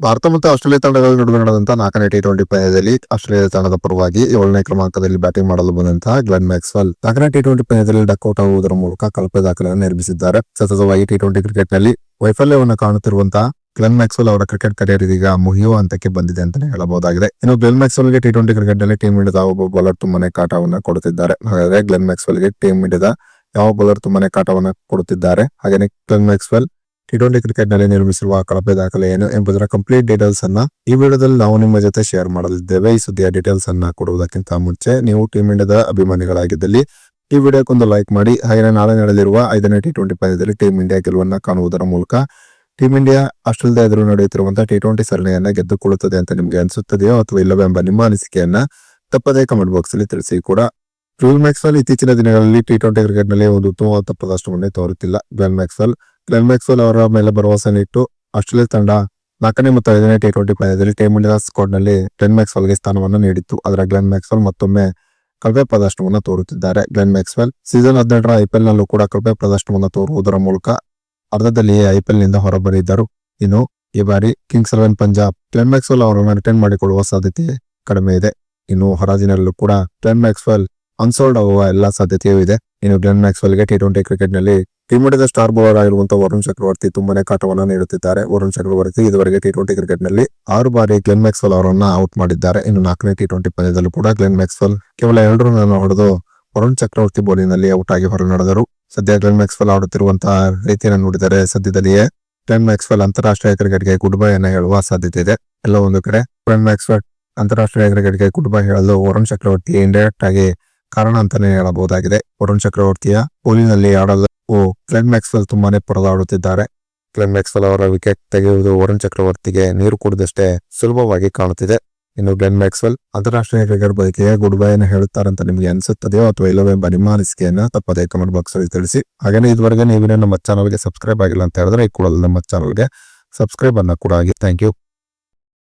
ಭಾರತ ಮತ್ತು ಆಸ್ಟ್ರೇಲಿಯಾ ತಂಡಗಳ ನಡುವೆ ನಡೆದಂತಹ ನಾಲ್ಕನೇ ಟಿ ಟ್ವೆಂಟಿ ಪಂದ್ಯದಲ್ಲಿ ಆಸ್ಟ್ರೇಲಿಯಾ ತಂಡದ ಪರವಾಗಿ ಏಳನೇ ಕ್ರಮಾಂಕದಲ್ಲಿ ಬ್ಯಾಟಿಂಗ್ ಮಾಡಲು ಬಂದಂತಹ ಗ್ಲೆನ್ ಮ್ಯಾಕ್ಸ್ವೆಲ್ ನಾಲ್ಕನೇ ಟಿ ಟ್ವೆಂಟಿ ಪಂದ್ಯದಲ್ಲಿ ಡಕ್ಔಟ್ ಆಗುವುದರ ಮೂಲಕ ಕಳಪೆ ದಾಖಲೆಯನ್ನು ನಿರ್ಮಿಸಿದ್ದಾರೆ. ಸತತವಾಗಿ ಟಿ ಟ್ವೆಂಟಿ ಕ್ರಿಕೆಟ್ನಲ್ಲಿ ವೈಫಲ್ಯವನ್ನು ಕಾಣುತ್ತಿರುವಂತಹ ಗ್ಲೆನ್ ಮ್ಯಾಕ್ಸ್ವೆಲ್ ಅವರ ಕ್ರಿಕೆಟ್ ಕರಿಯರ್ ಇದೀಗ ಮುಗಿಯುವ ಹಂತಕ್ಕೆ ಬಂದಿದೆ ಅಂತಾನೆ ಹೇಳಬಹುದಾಗಿದೆ. ಇನ್ನು ಗ್ಲೆನ್ ಮ್ಯಾಕ್ಸ್ವೆಲ್ಗೆ ಟಿ ಟ್ವೆಂಟಿ ಕ್ರಿಕೆಟ್ನಲ್ಲಿ ಟೀಮ್ ಇಂಡಿಯಾದ ಒಬ್ಬ ಬೌಲರ್ ತುಂಬಾನೇ ಕಾಟವನ್ನು ಕೊಡುತ್ತಿದ್ದಾರೆ? ಹಾಗಾದ್ರೆ ಗ್ಲೆನ್ ಮ್ಯಾಕ್ಸ್ವೆಲ್ಗೆ ಟೀಮ್ ಇಂಡಿಯಾದ ಯಾವ ಬೌಲರ್ ತುಂಬಾನೇ ಕಾಟವನ್ನು ಕೊಡುತ್ತಿದ್ದಾರೆ? ಹಾಗೆ ಗ್ಲೆನ್ ಮ್ಯಾಕ್ಸ್ವೆಲ್ ಟಿ ಟ್ವೆಂಟಿ ಕ್ರಿಕೆಟ್ನಲ್ಲಿ ನಿರ್ಮಿಸಿರುವ ಕಳಪೆ ದಾಖಲೆ ಏನು ಎಂಬುದರ ಕಂಪ್ಲೀಟ್ ಡೀಟೇಲ್ಸ್ ಅನ್ನ ಈ ವಿಡಿಯೋದಲ್ಲಿ ನಾವು ನಿಮ್ಮ ಜೊತೆ ಶೇರ್ ಮಾಡಲಿದ್ದೇವೆ. ಈ ಸುದ್ದಿಯ ಡೀಟೇಲ್ಸ್ ಅನ್ನ ಕೊಡುವುದಕ್ಕಿಂತ ಮುಂಚೆ ನೀವು ಟೀಮ್ ಇಂಡಿಯಾದ ಅಭಿಮಾನಿಗಳಾಗಿದ್ದಲ್ಲಿ ಈ ವಿಡಿಯೋಕ್ಕೊಂದು ಲೈಕ್ ಮಾಡಿ ಹಾಗೆ ನಾಳೆ ನಡೆದಿರುವ ಐದನೇ ಟಿ ಟ್ವೆಂಟಿ ಪಂದ್ಯದಲ್ಲಿ ಟೀಮ್ ಇಂಡಿಯಾ ಗೆಲುವನ್ನ ಕಾಣುವುದರ ಮೂಲಕ ಟೀಮ್ ಇಂಡಿಯಾ ಆಸ್ಟ್ರೇಲಿಯಾ ಎದುರು ನಡೆಯುತ್ತಿರುವಂತಹ ಟಿ ಟ್ವೆಂಟಿ ಸರಣಿಯನ್ನ ಗೆದ್ದುಕೊಳ್ಳುತ್ತದೆ ಅಂತ ನಿಮ್ಗೆ ಅನಿಸುತ್ತದೆಯೋ ಅಥವಾ ಇಲ್ಲವೆಂಬ ನಿಮ್ಮ ಅನಿಸಿಕೆಯನ್ನ ತಪ್ಪದೇ ಕಮೆಂಟ್ ಬಾಕ್ಸ್ ಅಲ್ಲಿ ತಿಳಿಸಿ ಕೂಡ. ರೂಲ್ ಮ್ಯಾಕ್ಸ್ವೆಲ್ ಇತ್ತೀಚಿನ ದಿನಗಳಲ್ಲಿ ಟಿ ಟ್ವೆಂಟಿ ಕ್ರಿಕೆಟ್ನಲ್ಲಿ ಒಂದು ಉತ್ತಮವಾದ ಪ್ರದರ್ಶನವನ್ನೇ ತೋರುತ್ತಿಲ್ಲ. ಗ್ಲೆನ್ ಮ್ಯಾಕ್ಸ್ವೆಲ್ ಗ್ಲೆನ್ ಮ್ಯಾಕ್ಸ್ವೆಲ್ ಅವರ ಮೇಲೆ ಭರವಸೆ ಇಟ್ಟು ಆಸ್ಟ್ರೇಲಿಯಾ ತಂಡ ನಾಲ್ಕನೇ ಮತ್ತು ಐದನೇ ಟಿ ಟ್ವೆಂಟಿ ಪಂದ್ಯದಲ್ಲಿ ಟೀಮ್ ಇಂಡಿಯಾ ಸ್ಕ್ವಾಡ್ನಲ್ಲಿ ಗ್ಲೆನ್ ಮ್ಯಾಕ್ಸ್ವೆಲ್ಗೆ ಸ್ಥಾನವನ್ನು ನೀಡಿತ್ತು. ಅದರ ಗ್ಲೆನ್ ಮ್ಯಾಕ್ಸ್ವೆಲ್ ಮತ್ತೊಮ್ಮೆ ಕಳಪೆ ಪ್ರದರ್ಶನವನ್ನು ತೋರುತ್ತಿದ್ದಾರೆ. ಗ್ಲೆನ್ ಮ್ಯಾಕ್ಸ್ವೆಲ್ ಸೀಸನ್ ಹದಿನೆಂಟರ ಐಪಿಎಲ್ ನಲ್ಲೂ ಕೂಡ ಕಳಪೆ ಪ್ರದರ್ಶನವನ್ನು ತೋರುವುದರ ಮೂಲಕ ಅರ್ಧದಲ್ಲಿಯೇ ಐಪಿಎಲ್ನಿಂದ ಹೊರಬರಿದ್ದರು ಇನ್ನು ಈ ಬಾರಿ Kings Eleven Punjab Glenn Maxwell ಅವರನ್ನು ರಿಟರ್ನ್ ಮಾಡಿಕೊಳ್ಳುವ ಸಾಧ್ಯತೆ ಕಡಿಮೆ ಇದೆ. ಇನ್ನು ಹರಾಜಿನಲ್ಲೂ ಕೂಡ ಗ್ಲೆನ್ ಮ್ಯಾಕ್ಸ್ವೆಲ್ ಅನ್ಸೋಲ್ಡ್ ಆಗುವ ಎಲ್ಲಾ ಸಾಧ್ಯತೆಯೂ ಇದೆ. ಇನ್ನು ಗ್ಲೆನ್ ಮ್ಯಾಕ್ಸ್ವೆಲ್ಗೆ ಟಿ ಟ್ವೆಂಟಿ ಕ್ರಿಕೆಟ್ನಲ್ಲಿ ಟೀಮ್ ಇಂಡಿಯಾದ ಸ್ಟಾರ್ ಬೌಲರ್ ಆಗಿರುವಂತಹ ವರುಣ್ ಚಕ್ರವರ್ತಿ ತುಂಬಾನೇ ಕಾಟವನ್ನು ನೀಡುತ್ತಿದ್ದಾರೆ. ವರುಣ್ ಚಕ್ರವರ್ತಿ ಇದುವರೆಗೆ ಟಿ ಟ್ವೆಂಟಿ ಕ್ರಿಕೆಟ್ನಲ್ಲಿ ಆರು ಬಾರಿ ಗ್ಲೆನ್ ಮ್ಯಾಕ್ಸ್ವೆಲ್ ಅವರನ್ನ ಔಟ್ ಮಾಡಿದ್ದಾರೆ. ಇನ್ನು ನಾಲ್ಕನೇ ಟಿ ಟ್ವೆಂಟಿ ಪಂದ್ಯದಲ್ಲೂ ಕೂಡ ಗ್ಲೆನ್ ಮ್ಯಾಕ್ಸ್ವೆಲ್ ಕೇವಲ ಎರಡು ರನ್ ಹೊಡೆದು ವರುಣ್ ಚಕ್ರವರ್ತಿ ಬೌಲಿಂಗ್ ಔಟ್ ಆಗಿ ಹೊರ ನಡೆದರು. ಸದ್ಯ ಗ್ಲೆನ್ ಮ್ಯಾಕ್ಸ್ವೆಲ್ ಆಡುತ್ತಿರುವಂತಹ ರೀತಿಯನ್ನು ನೋಡಿದರೆ ಸದ್ಯದಲ್ಲಿಯೇ ಗ್ಲೆನ್ ಮ್ಯಾಕ್ಸ್ವೆಲ್ ಅಂತಾರಾಷ್ಟ್ರೀಯ ಕ್ರಿಕೆಟ್ಗೆ ಗುಡ್ ಬೈ ಅನ್ನು ಹೇಳುವ ಸಾಧ್ಯತೆ ಇದೆ. ಎಲ್ಲ ಒಂದು ಕಡೆ ಗ್ಲೆನ್ ಮ್ಯಾಕ್ಸ್ವೆಲ್ ಅಂತಾರಾಷ್ಟ್ರೀಯ ಕ್ರಿಕೆಟ್ಗೆ ಗುಡ್ ಬೈ ಹೇಳಲು ವರುಣ್ ಚಕ್ರವರ್ತಿ ಇಂಡೈರೆಕ್ಟ್ ಆಗಿ ಕಾರಣ ಅಂತಾನೆ ಹೇಳಬಹುದಾಗಿದೆ. ವರುಣ್ ಚಕ್ರವರ್ತಿಯ ಬೋಲಿನಲ್ಲಿ ನಲ್ಲಿ ಆಡಲು ಗ್ಲೆನ್ ಮ್ಯಾಕ್ಸ್ವೆಲ್ ತುಂಬಾನೇ ಪರದಾಡುತ್ತಿದ್ದಾರೆ. ಗ್ಲೆನ್ ಮ್ಯಾಕ್ಸ್ವೆಲ್ ಅವರ ವಿಕೆಟ್ ತೆಗೆಯುವುದು ವರುಣ್ ಚಕ್ರವರ್ತಿಗೆ ನೀರು ಕುಡಿದಷ್ಟೇ ಸುಲಭವಾಗಿ ಕಾಣುತ್ತಿದೆ. ಇನ್ನು ಗ್ಲೆನ್ ಮ್ಯಾಕ್ಸ್ವೆಲ್ ಅಂತಾರಾಷ್ಟ್ರೀಯ ಕ್ರಿಕೆಟ್ ಬದುಕಿಗೆ ಗುಡ್ ಬೈ ಅನ್ನು ಅಂತ ನಿಮಗೆ ಅನಿಸುತ್ತದೆಯೋ ಅಥವಾ ಇಲ್ಲವೆಂಬ ನಿಮ್ಮ ಅನಿಸಿಕೆಯನ್ನು ತಪ್ಪದೇ ಕಮೆಂಟ್ ಬಾಕ್ಸ್ ಅಲ್ಲಿ ತಿಳಿಸಿ. ಹಾಗೇನೆ ಇದುವರೆಗೆ ನೀವಿನ ನಮ್ಮ ಚಾನಲ್ಗೆ ಸಬ್ಸ್ಕ್ರೈಬ್ ಆಗಿಲ್ಲ ಅಂತ ಹೇಳಿದ್ರೆ ಈ ಕೂಡ ನಮ್ಮ ಚಾನಲ್ಗೆ ಸಬ್ಸ್ಕ್ರೈಬ್ ಅನ್ನ ಕೂಡ ಆಗಿ ಥ್ಯಾಂಕ್ ಯು